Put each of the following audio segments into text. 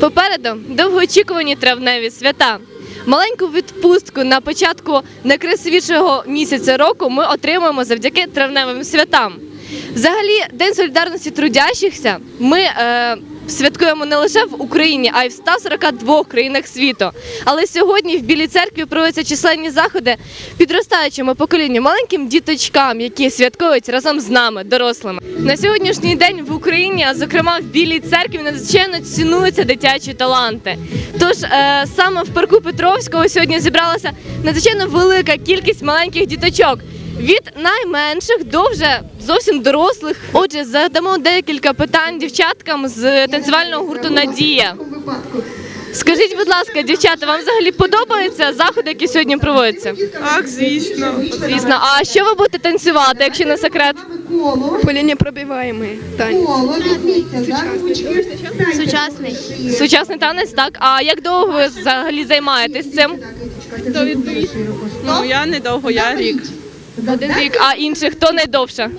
Попереду довгоочікувані травневі свята. Маленьку відпустку на початку найкрасивішого місяця року ми отримуємо завдяки травневим святам. Взагалі, День солідарності трудящихся ми е, святкуємо не лише в Україні, а й в 142 країнах світу. Але сьогодні в Білій церкві проводяться численні заходи підростаючому поколінню, маленьким діточкам, які святкують разом з нами, дорослими. На сьогоднішній день в Україні, а зокрема в Білій церкві, надзвичайно цінуються дитячі таланти. Тож е, саме в парку Петровського сьогодні зібралася надзвичайно велика кількість маленьких діточок. Від найменших до вже зовсім дорослих. Отже, задамо декілька питань дівчаткам з танцювального гурту Надія. Скажіть, будь ласка, дівчата, вам взагалі подобаються заходи, які сьогодні проводяться? Так, звісно. Звісно, а що ви будете танцювати, якщо не секрет? Коління пробиваємо. Танець. Сучасний. Сучасний танець, так? А як довго ви взагалі займаєтесь цим? Ну, я недовго, я рік. Один рік, а інших хто найдовше?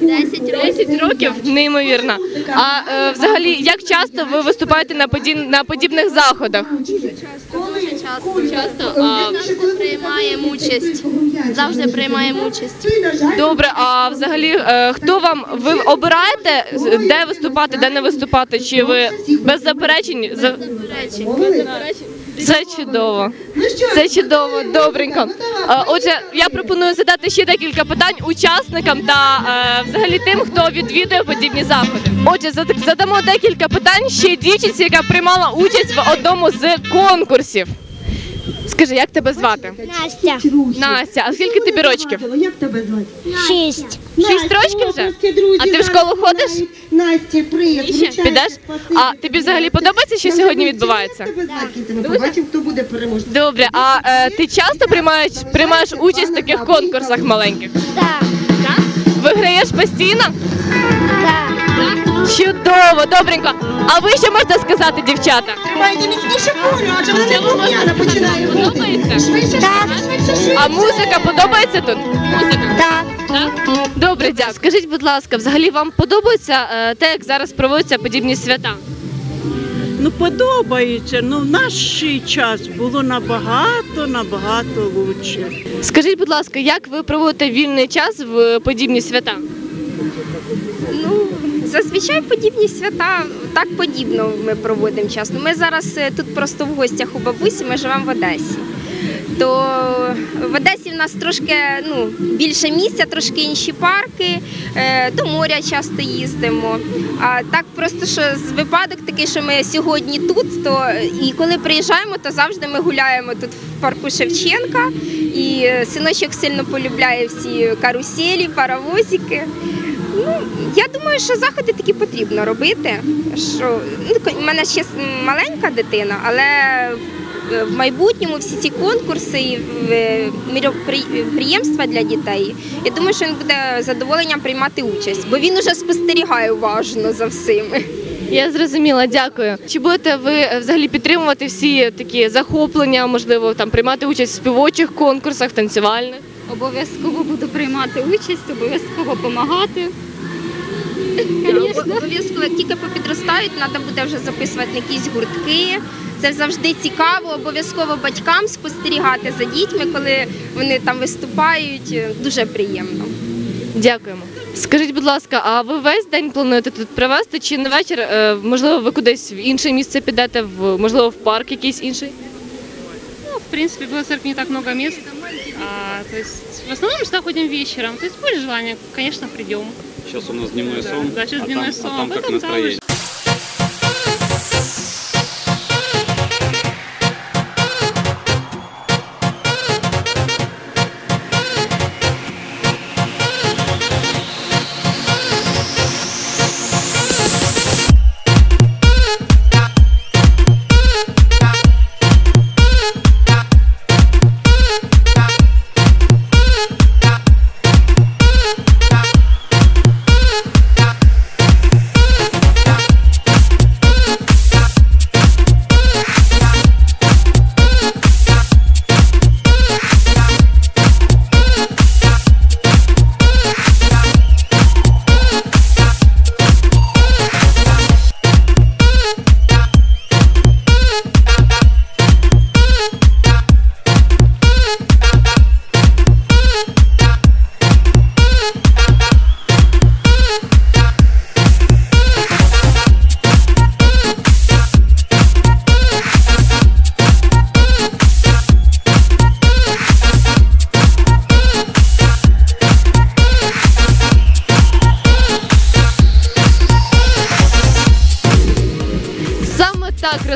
10 років. 10 років, неймовірно. А е, взагалі, як часто ви виступаєте на подіб- на подібних заходах? Дуже часто. Часто. А... Завжди приймаємо участь. Завжди приймаємо участь. Добре, а взагалі е, хто вам ви обираєте де виступати, де не виступати? Чи ви без заперечень за Речі. Це чудово? Це чудово, добренько. Отже, я пропоную задати ще декілька питань учасникам та е, взагалі тим, хто відвідує подібні заходи. Отже, задамо декілька питань ще дівчинці, яка приймала участь в одному з конкурсів. Скажи, як тебе звати? Настя. Настя, а скільки тобі рочків? Як тебе звати? Шість. Шість рочків вже? А ти в школу ходиш? Насті, привіт. Ще підеш? А тобі взагалі подобається, що сьогодні відбувається? Побачимо, хто буде переможцем. Добре, а е, ти часто приймаєш, приймаєш участь в таких конкурсах маленьких? Так. Виграєш постійно? Чудово, добренько. А ви що можете сказати, дівчата? Давайте міцніше курю, адже вона не починає. Подобається? Так. А музика подобається тут? Музика. Так. Так? Добре, дякую. Скажіть, будь ласка, взагалі вам подобається е, те, як зараз проводяться подібні свята? Ну подобається. Ну в наш час було набагато, набагато лучше. Скажіть, будь ласка, як ви проводите вільний час в подібні свята? Ну, зазвичай подібні свята так подібно ми проводимо часто. Ми зараз е, тут просто в гостях у бабусі, ми живемо в Одесі. То в Одесі в нас трошки ну, більше місця, трошки інші парки, е, до моря часто їздимо. А так просто що з випадок такий, що ми сьогодні тут, то і коли приїжджаємо, то завжди ми гуляємо тут в парку Шевченка. І е, синочок сильно полюбляє всі каруселі, паровозики. Ну, я думаю, що заходи такі потрібно робити. Що ну, в мене ще маленька дитина, але в- майбутньому всі ці конкурси і в- міропри- для дітей. Я думаю, що він буде задоволенням приймати участь, бо він уже спостерігає уважно за всіми. Я зрозуміла, дякую. Чи будете ви е, взагалі підтримувати всі такі захоплення, можливо, там приймати участь в співочих конкурсах, танцювальних? Обов'язково буду приймати участь, обов'язково допомагати. Обов'язково як тільки попідростають, треба буде вже записувати якісь гуртки. Це завжди цікаво, обов'язково батькам спостерігати за дітьми, коли вони там виступають. Дуже приємно. Дякуємо. Скажіть, будь ласка, а ви весь день плануєте тут провести чи на вечір? е, Можливо, ви кудись в інше місце підете, в можливо, в парк якийсь інший? Ну, в принципе, в Белой не так много мест. А, то есть в основном мы сюда ходим вечером. То есть будет желание, конечно, придем. Сейчас у нас дневной сон, да, сейчас а, дневной там, сон, а там а как потом там настроение.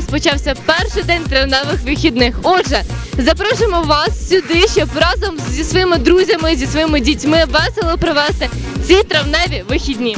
Почався перший день травневих вихідних. Отже, запрошуємо вас сюди, щоб разом зі своїми друзями, зі своїми дітьми весело провести ці травневі вихідні.